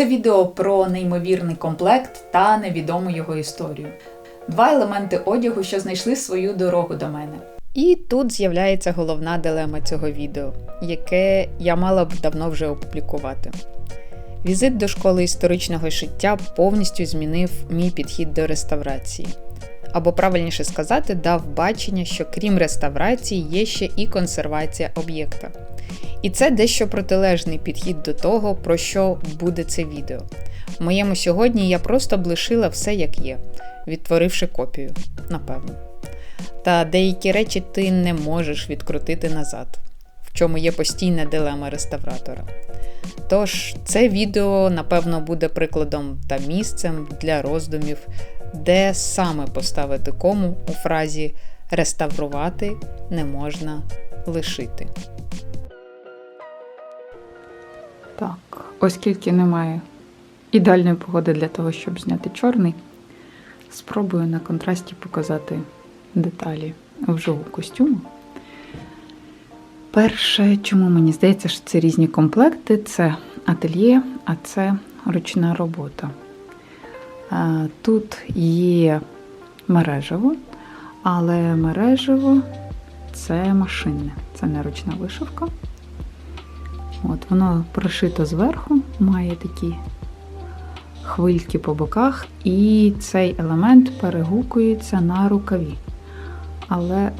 Це відео про неймовірний комплект та невідому його історію. Два елементи одягу, що знайшли свою дорогу до мене. І тут з'являється головна дилема цього відео, яке я мала б давно вже опублікувати. Візит до школи історичного шиття повністю змінив мій підхід до реставрації. Або правильніше сказати, дав бачення, що крім реставрації є ще і консервація об'єкта. І це дещо протилежний підхід до того, про що буде це відео. В моєму сьогодні я просто б все як є, відтворивши копію, напевно. Та деякі речі ти не можеш відкрутити назад, в чому є постійна дилема реставратора. Тож, це відео, напевно, буде прикладом та місцем для роздумів, де саме поставити кому у фразі реставрувати не можна лишити. Так, оскільки немає ідеальної погоди для того, щоб зняти чорний, спробую на контрасті показати деталі вживу костюму. Перше, чому мені здається, що це різні комплекти, це ательє, а це ручна робота. А, Тут є мережево, але мережево це машинне, це не ручна вишивка. От, Воно прошито зверху, має такі хвильки по боках, і цей елемент перегукується на рукаві. Але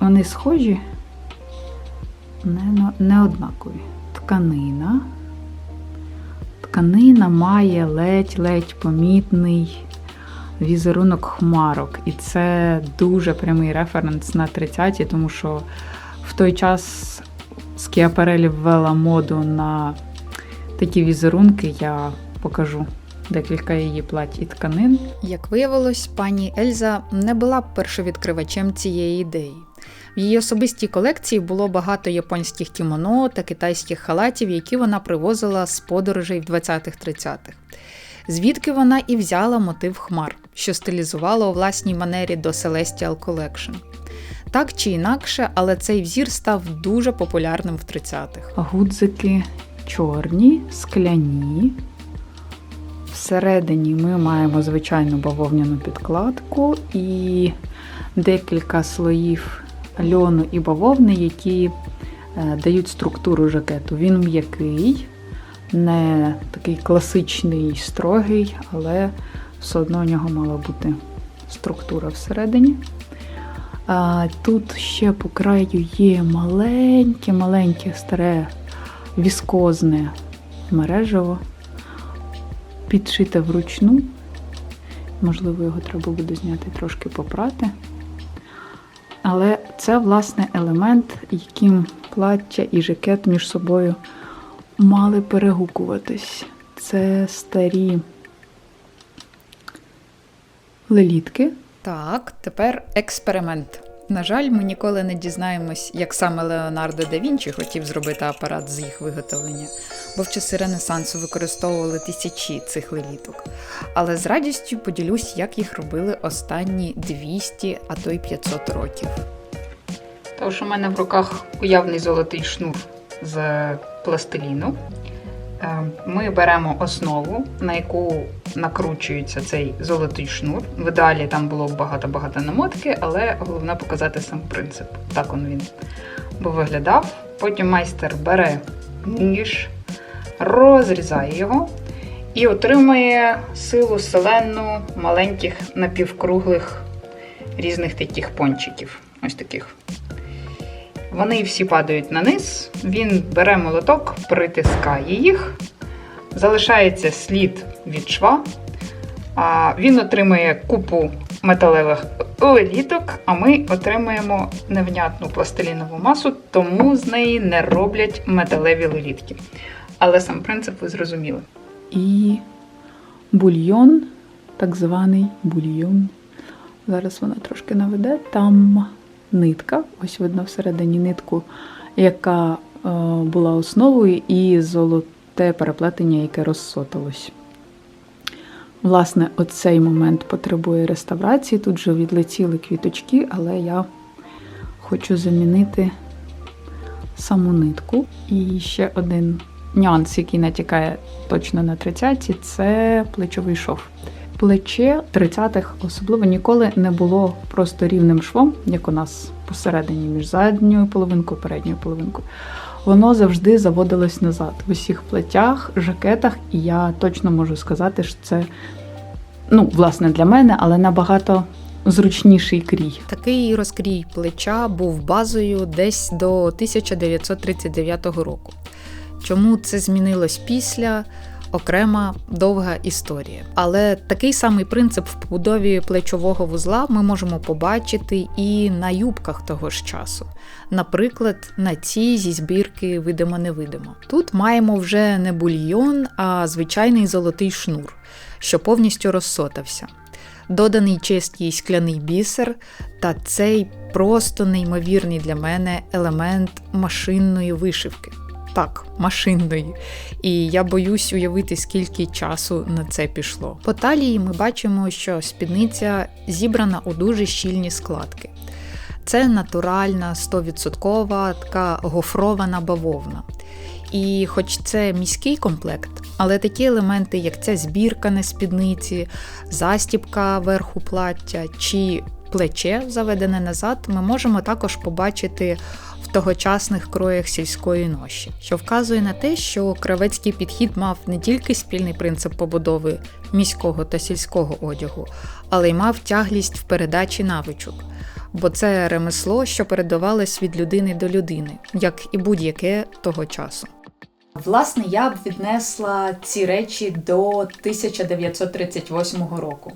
вони схожі, не, не однакові. Тканина. Тканина має ледь-ледь помітний візерунок хмарок. І це дуже прямий референс на 30-ті, тому що в той час Скіаперелі ввела моду на такі візерунки, я покажу декілька її плать і тканин. Як виявилось, пані Ельза не була першовідкривачем цієї ідеї. В її особистій колекції було багато японських кімоно та китайських халатів, які вона привозила з подорожей в 20-30-х. Звідки вона і взяла мотив хмар, що стилізувала у власній манері до Celestial Collection. Так чи інакше, але цей взір став дуже популярним в 30-х. Гудзики чорні, скляні. Всередині ми маємо звичайну бавовняну підкладку і декілька слоїв льону і бавовни, які е, дають структуру жакету. Він м'який, не такий класичний, строгий, але все одно у нього мала бути структура всередині. Тут ще по краю є маленьке-маленьке старе віскозне мережево, підшите вручну. Можливо, його треба буде зняти трошки попрати. Це, власне, елемент, яким плаття і жакет між собою мали перегукуватись. Це старі лелітки. Так, тепер експеримент. На жаль, ми ніколи не дізнаємось, як саме Леонардо да Вінчі хотів зробити апарат з їх виготовлення, бо в часи Ренесансу використовували тисячі цих леліток. Але з радістю поділюсь, як їх робили останні 200, а то й 500 років. Тож у мене в руках уявний золотий шнур з пластиліну. Е, ми беремо основу, на яку накручується цей золотий шнур. В ідеалі там було багато-багато намотки, але головне показати сам принцип. Так он він би виглядав. Потім майстер бере ніж, розрізає його і отримує силу селенну маленьких напівкруглих різних таких пончиків. Ось таких. Вони всі падають на низ, він бере молоток, притискає їх, залишається слід від шва. Він отримує купу металевих леліток, а ми отримуємо невнятну пластилінову масу, тому з неї не роблять металеві лелітки. Але сам принцип ви зрозуміли. І бульйон, так званий бульйон. Зараз вона трошки наведе. Там нитка, ось видно всередині нитку, яка е, була основою, і золоте переплетення, яке розсотилось. Власне, оцей момент потребує реставрації. Тут вже відлетіли квіточки, але я хочу замінити саму нитку. І ще один нюанс, який натякає точно на 30-ті, це плечовий шов. Плече 30-х особливо ніколи не було просто рівним швом, як у нас посередині між задньою половинкою передньою половинкою. Воно завжди заводилось назад в усіх плетях, жакетах, і я точно можу сказати, що це ну, власне, для мене, але набагато зручніший крій. Такий розкрій плеча був базою десь до 1939 року. Чому це змінилось після? Окрема довга історія. Але такий самий принцип в побудові плечового вузла ми можемо побачити і на юбках того ж часу. Наприклад, на цій зі збірки видимо-невидимо. Тут маємо вже не бульйон, а звичайний золотий шнур, що повністю розсотався. Доданий чистий скляний бісер та цей просто неймовірний для мене елемент машинної вишивки. Так, машинної. І я боюсь уявити, скільки часу на це пішло. По талії ми бачимо, що спідниця зібрана у дуже щільні складки. Це натуральна 100% така гофрована бавовна. І хоч це міський комплект, але такі елементи, як ця збірка на спідниці, застібка верху плаття чи плече, заведене назад, ми можемо також побачити в тогочасних кроях сільської ноші, що вказує на те, що кравецький підхід мав не тільки спільний принцип побудови міського та сільського одягу, але й мав тяглість в передачі навичок. Бо це ремесло, що передавалось від людини до людини, як і будь-яке того часу. Власне, я б віднесла ці речі до 1938 року.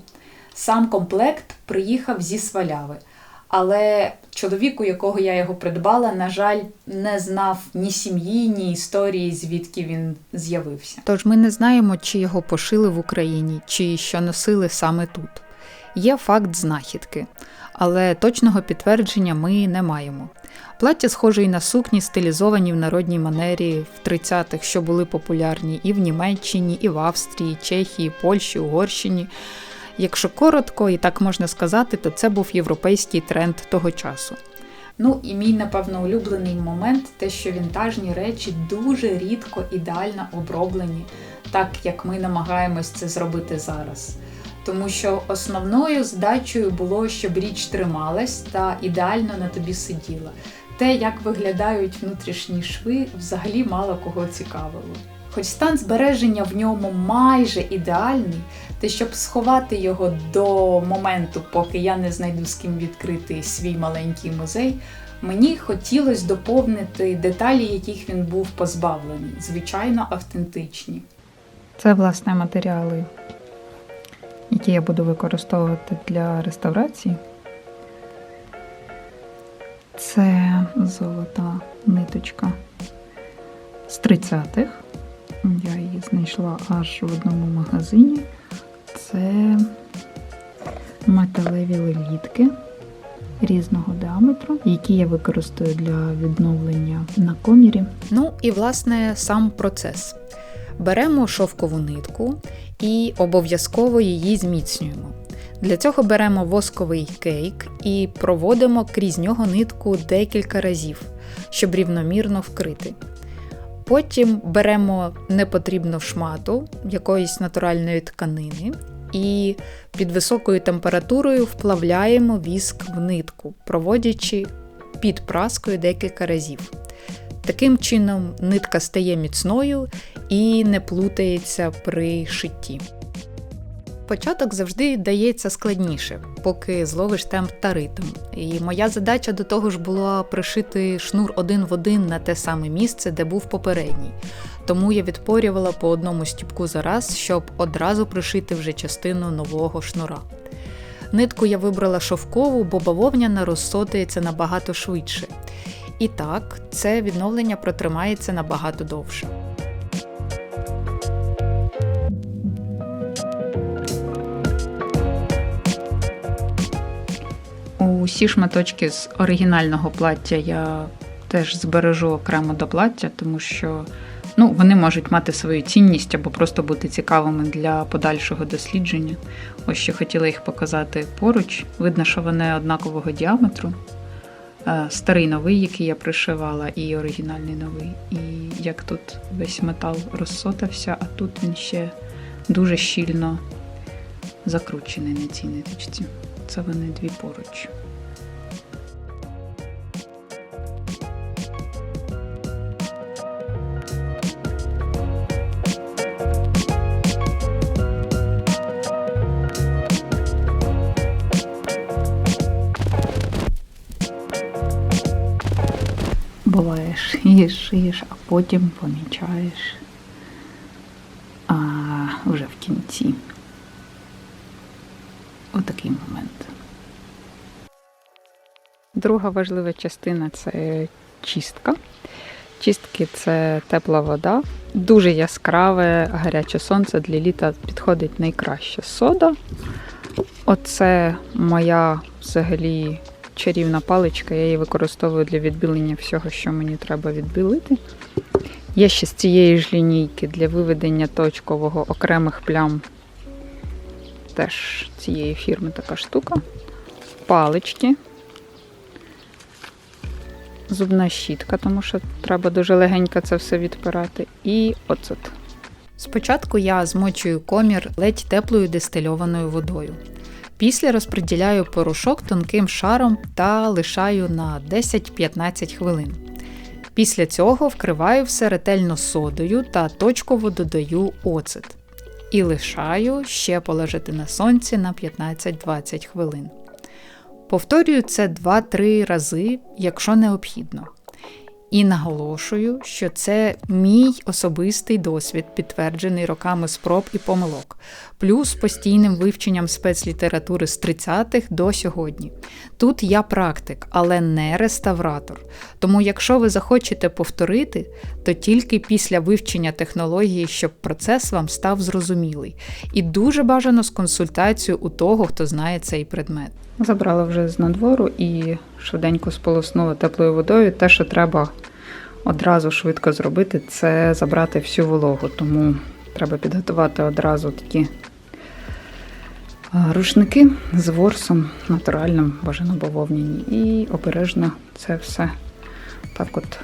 Сам комплект приїхав зі сваляви, але чоловік, у якого я його придбала, на жаль, не знав ні сім'ї, ні історії, звідки він з'явився. Тож ми не знаємо, чи його пошили в Україні, чи що носили саме тут. Є факт знахідки, але точного підтвердження ми не маємо. Плаття схоже і на сукні, стилізовані в народній манері в 30-х, що були популярні і в Німеччині, і в Австрії, Чехії, Польщі, Угорщині. Якщо коротко і так можна сказати, то це був європейський тренд того часу. Ну і мій, напевно, улюблений момент те, що вінтажні речі дуже рідко ідеально оброблені, так як ми намагаємось це зробити зараз. Тому що основною задачею було, щоб річ трималась та ідеально на тобі сиділа. Те, як виглядають внутрішні шви, взагалі мало кого цікавило. Хоч стан збереження в ньому майже ідеальний, те, щоб сховати його до моменту, поки я не знайду з ким відкрити свій маленький музей, мені хотілося доповнити деталі, яких він був позбавлений, звичайно, автентичні. Це, власне, матеріали, які я буду використовувати для реставрації. Це золота ниточка з 30-х. Я її знайшла аж в одному магазині. Це металеві лелітки різного діаметру, які я використаю для відновлення на комірі. Ну і власне сам процес. Беремо шовкову нитку і обов'язково її зміцнюємо. Для цього беремо восковий кейк і проводимо крізь нього нитку декілька разів, щоб рівномірно вкрити. Потім беремо непотрібну шмату якоїсь натуральної тканини і під високою температурою вплавляємо віск в нитку, проводячи під праскою декілька разів. Таким чином, нитка стає міцною і не плутається при шитті. Початок завжди дається складніше, поки зловиш темп та ритм. І моя задача до того ж була пришити шнур один в один на те саме місце, де був попередній. Тому я відпорювала по одному стіпку за раз, щоб одразу пришити вже частину нового шнура. Нитку я вибрала шовкову, бо бавовняна розсотується набагато швидше. І так, це відновлення протримається набагато довше. Усі шматочки з оригінального плаття я теж збережу окремо до плаття, тому що ну, вони можуть мати свою цінність або просто бути цікавими для подальшого дослідження. Ось що хотіла їх показати поруч. Видно, що вони однакового діаметру. е, старий новий, який я пришивала, і оригінальний новий. І як тут весь метал розсотався, а тут він ще дуже щільно закручений на цій ниточці. Це вони дві поруч. Буває, шиєш, шиєш, а потім помічаєш а, вже в кінці. Друга важлива частина це чистка. Чистки це тепла вода. Дуже яскраве гаряче сонце для літа підходить найкраще. Сода. Оце моя взагалі чарівна паличка. Я її використовую для відбілення всього, що мені треба відбілити. Є ще з цієї ж лінійки для виведення точкового окремих плям. Теж цієї фірми така штука. Палички. Зубна щітка, тому що треба дуже легенько це все відпирати. І оцет. Спочатку я змочую комір ледь теплою дистильованою водою. Після розподіляю порошок тонким шаром та лишаю на 10-15 хвилин. Після цього вкриваю все ретельно содою та точково додаю оцет. І лишаю ще полежати на сонці на 15-20 хвилин. Повторюю це 2-3 рази, якщо необхідно. І наголошую, що це мій особистий досвід, підтверджений роками спроб і помилок, плюс постійним вивченням спецлітератури з 30-х до сьогодні. Тут я практик, але не реставратор. Тому, якщо ви захочете повторити, то тільки після вивчення технології, щоб процес вам став зрозумілий. І дуже бажано з консультацією у того, хто знає цей предмет. Забрала вже з надвору і швиденько сполоснула теплою водою. Те, що треба одразу швидко зробити, це забрати всю вологу. Тому треба підготувати одразу такі рушники з ворсом натуральним, бажано бавовняні. І обережно це все так от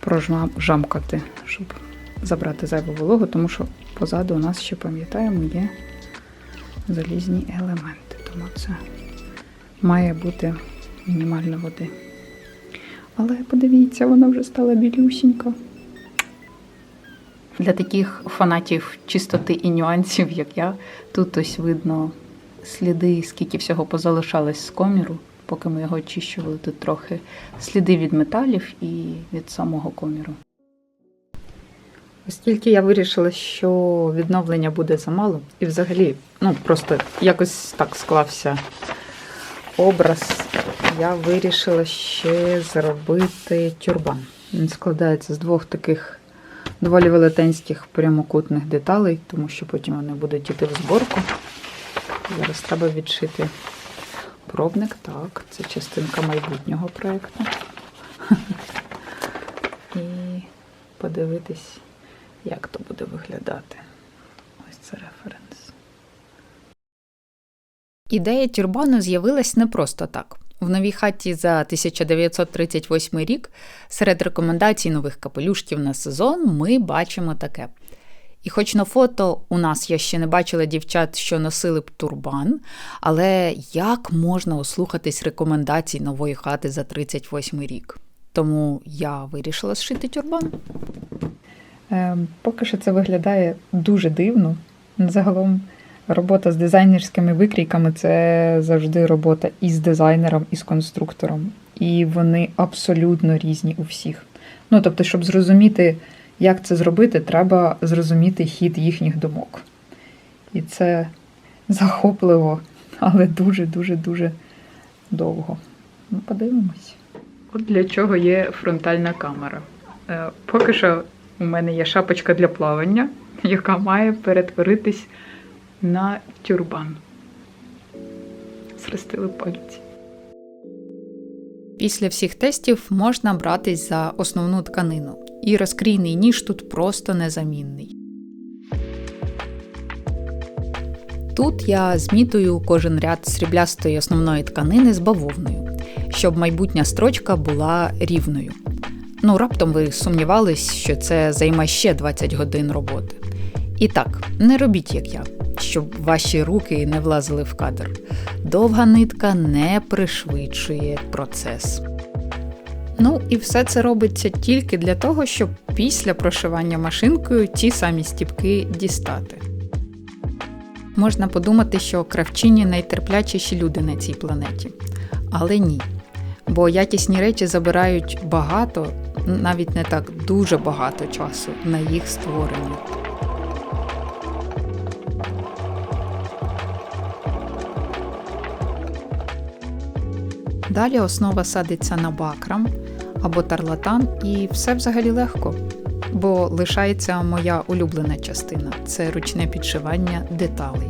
прожамкати, щоб забрати зайву вологу, тому що позаду у нас ще пам'ятаємо є залізні елементи. Тому це має бути мінімально води. Але подивіться, вона вже стала білюсінька. Для таких фанатів чистоти і нюансів, як я, тут ось видно сліди, скільки всього позалишалось з коміру, поки ми його очищували. Тут трохи сліди від металів і від самого коміру. Оскільки я вирішила, що відновлення буде замало, і взагалі, ну просто якось так склався образ, я вирішила ще зробити тюрбан. Він складається з двох таких доволі велетенських прямокутних деталей, тому що потім вони будуть йти в зборку. Зараз треба відшити пробник. Так, це частинка майбутнього проєкту. І подивитись як то буде виглядати. Ось це референс. Ідея тюрбану з'явилась не просто так. В новій хаті за 1938 рік серед рекомендацій нових капелюшків на сезон ми бачимо таке. І хоч на фото у нас я ще не бачила дівчат, що носили б турбан, але як можна ослухатись рекомендацій нової хати за 38 рік? Тому я вирішила зшити тюрбан. Е, поки що це виглядає дуже дивно. Загалом робота з дизайнерськими викрійками це завжди робота і з дизайнером, і з конструктором. І вони абсолютно різні у всіх. Ну, тобто, щоб зрозуміти, як це зробити, треба зрозуміти хід їхніх думок. І це захопливо, але дуже-дуже дуже довго. Ну, подивимось. От для чого є фронтальна камера. Е, Поки що у мене є шапочка для плавання, яка має перетворитись на тюрбан. Срестили пальці. Після всіх тестів можна братись за основну тканину, і розкрійний ніж тут просто незамінний. Тут я змітую кожен ряд сріблястої основної тканини з бавовною. Щоб майбутня строчка була рівною. Ну, раптом ви сумнівались, що це займе ще 20 годин роботи. І так, не робіть як я, щоб ваші руки не влазили в кадр. Довга нитка не пришвидшує процес. Ну і все це робиться тільки для того, щоб після прошивання машинкою ті самі стіпки дістати. Можна подумати, що кравчині найтерплячіші люди на цій планеті. Але ні. Бо якісні речі забирають багато, навіть не так дуже багато часу на їх створення. Далі основа садиться на бакрам або тарлатан, і все взагалі легко. Бо лишається моя улюблена частина це ручне підшивання деталей.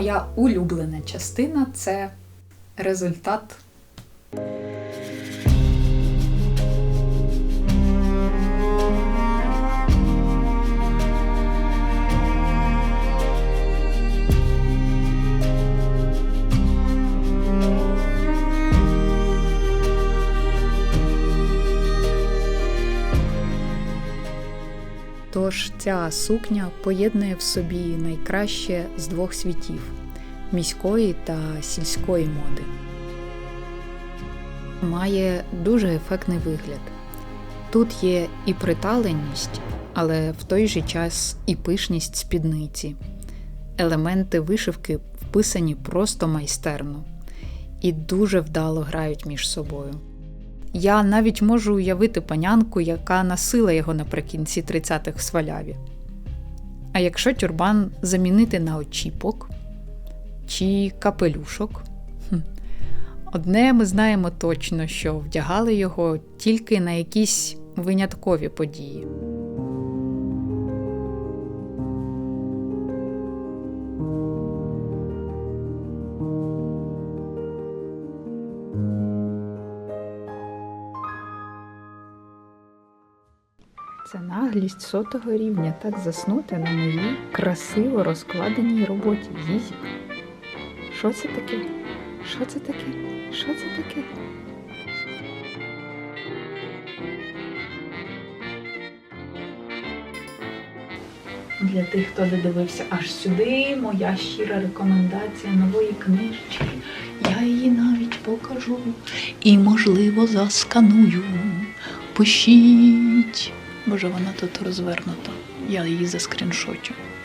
Моя улюблена частина це результат Тож ця сукня поєднує в собі найкраще з двох світів міської та сільської моди. Має дуже ефектний вигляд. Тут є і приталеність, але в той же час і пишність спідниці. Елементи вишивки вписані просто майстерно і дуже вдало грають між собою. Я навіть можу уявити панянку, яка носила його наприкінці 30-х в сваляві. А якщо тюрбан замінити на очіпок чи капелюшок, хм, одне ми знаємо точно, що вдягали його тільки на якісь виняткові події. Наглість сотого рівня так заснути на моїй красиво розкладеній роботі. Зізі. Що це таке? Що це таке? Що це таке? Для тих, хто додивився аж сюди, моя щира рекомендація нової книжечки. Я її навіть покажу і, можливо, засканую. Пишіть. Боже, вона тут розвернута. Я її заскріншочу.